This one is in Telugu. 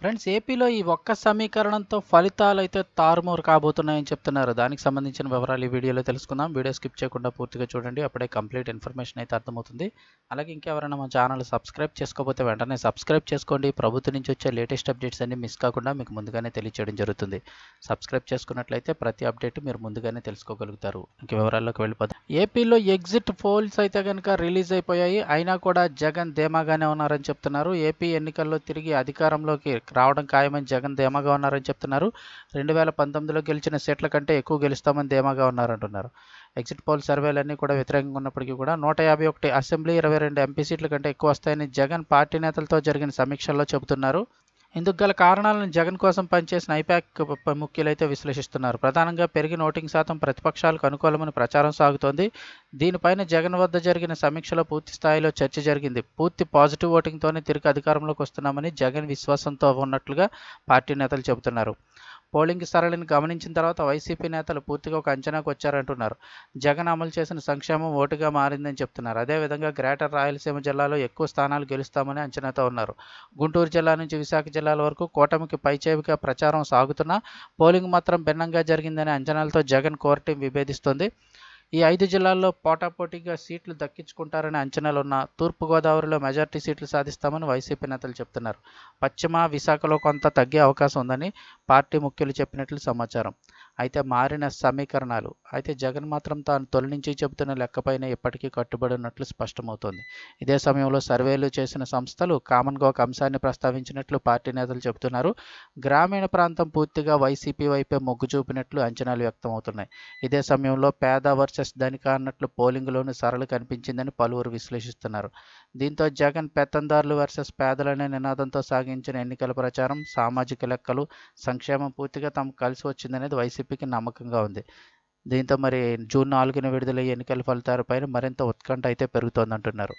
ఫ్రెండ్స్ ఏపీలో ఈ ఒక్క సమీకరణంతో ఫలితాలు అయితే తారుమారు కాబోతున్నాయని చెప్తున్నారు. దానికి సంబంధించిన వివరాలు ఈ వీడియోలో తెలుసుకుందాం. వీడియో స్కిప్ చేయకుండా పూర్తిగా చూడండి. అప్పుడే కంప్లీట్ ఇన్ఫర్మేషన్ అయితే అర్థమవుతుంది. అలాగే ఇంకెవరైనా మా ఛానల్ సబ్స్క్రైబ్ చేసుకోకపోతే వెంటనే సబ్స్క్రైబ్ చేసుకోండి. ప్రభుత్వం నుంచి వచ్చే లేటెస్ట్ అప్డేట్స్ అన్ని మిస్ కాకుండా మీకు ముందుగానే తెలియచేయడం జరుగుతుంది. సబ్స్క్రైబ్ చేసుకున్నట్లయితే ప్రతి అప్డేట్ మీరు ముందుగానే తెలుసుకోగలుగుతారు. ఇంక వివరాల్లోకి వెళ్ళిపోతాం ఏపీలో ఎగ్జిట్ పోల్స్ అయితే కనుక రిలీజ్ అయిపోయాయి. అయినా కూడా జగన్ ధీమాగానే ఉన్నారని చెప్తున్నారు. ఏపీ ఎన్నికల్లో తిరిగి అధికారంలోకి రావడం ఖాయమని జగన్ ధీమాగా ఉన్నారని చెప్తున్నారు. రెండు వేల పంతొమ్మిదిలో గెలిచిన సీట్ల కంటే ఎక్కువ గెలుస్తామని ధీమాగా ఉన్నారంటున్నారు. ఎగ్జిట్ పోల్ సర్వేలన్నీ కూడా వ్యతిరేకంగా ఉన్నప్పటికీ కూడా నూట యాభై ఒకటి అసెంబ్లీ ఇరవై రెండు ఎంపీ సీట్ల కంటే ఎక్కువ వస్తాయని జగన్ పార్టీ నేతలతో జరిగిన సమీక్షల్లో చెబుతున్నారు. ఇందుకు గల కారణాలను జగన్ కోసం పనిచేసిన ఐపాక్ ముఖ్యులైతే విశ్లేషిస్తున్నారు. ప్రధానంగా పెరిగిన ఓటింగ్ శాతం ప్రతిపక్షాలకు అనుకూలమని ప్రచారం సాగుతోంది. దీనిపైన జగన్ వద్ద జరిగిన సమీక్షలో పూర్తి స్థాయిలో చర్చ జరిగింది. పూర్తి పాజిటివ్ ఓటింగ్తోనే తిరిగి అధికారంలోకి వస్తున్నామని జగన్ విశ్వాసంతో ఉన్నట్లుగా పార్టీ నేతలు చెబుతున్నారు. పోలింగ్ సరళిని గమనించిన తర్వాత వైసీపీ నేతలు పూర్తిగా ఒక అంచనాకు వచ్చారంటున్నారు. జగన్ అమలు చేసిన సంక్షేమం ఓటుగా మారిందని చెప్తున్నారు. అదేవిధంగా గ్రేటర్ రాయలసీమ జిల్లాలో ఎక్కువ స్థానాలు గెలుస్తామని అంచనాతో ఉన్నారు. గుంటూరు జిల్లా నుంచి విశాఖ జిల్లాల వరకు కూటమికి పైచేవిగా ప్రచారం సాగుతున్నా పోలింగ్ మాత్రం భిన్నంగా జరిగిందనే అంచనాలతో జగన్ కోర్ టీం విభేదిస్తోంది. ఈ ఐదు జిల్లాల్లో పోటాపోటీగా సీట్లు దక్కించుకుంటారనే అంచనాలు ఉన్న తూర్పుగోదావరిలో మెజార్టీ సీట్లు సాధిస్తామని వైసీపీ నేతలు చెప్తున్నారు. పశ్చిమ విశాఖలో కొంత తగ్గే అవకాశం ఉందని పార్టీ ముఖ్యులు చెప్పినట్లు సమాచారం. అయితే మారిన సమీకరణాలు. అయితే జగన్ మాత్రం తాను తొలి నుంచి చెబుతున్న లెక్కపైన ఇప్పటికీ కట్టుబడి ఉన్నట్లు స్పష్టమవుతోంది. ఇదే సమయంలో సర్వేలు చేసిన సంస్థలు కామన్గా ఒక అంశాన్ని ప్రస్తావించినట్లు పార్టీ నేతలు చెబుతున్నారు. గ్రామీణ ప్రాంతం పూర్తిగా వైసీపీ వైపే మొగ్గు చూపినట్లు అంచనాలు వ్యక్తమవుతున్నాయి. ఇదే సమయంలో పేద వర్సెస్ ధనిక అన్నట్లు పోలింగ్లోనూ సరళి కనిపించిందని పలువురు విశ్లేషిస్తున్నారు. దీంతో జగన్ పెత్తందారులు వర్సెస్ పేదలనే నినాదంతో సాగించిన ఎన్నికల ప్రచారం సామాజిక లెక్కలు సంక్షేమం పూర్తిగా తమకు కలిసి వచ్చిందనేది వైసీపీ వైసీపీకి నమ్మకంగా ఉంది. దీంతో మరి జూన్ నాలుగున విడుదలయ్యే ఎన్నికల ఫలితాలపైన మరింత ఉత్కంఠ అయితే పెరుగుతోందంటున్నారు.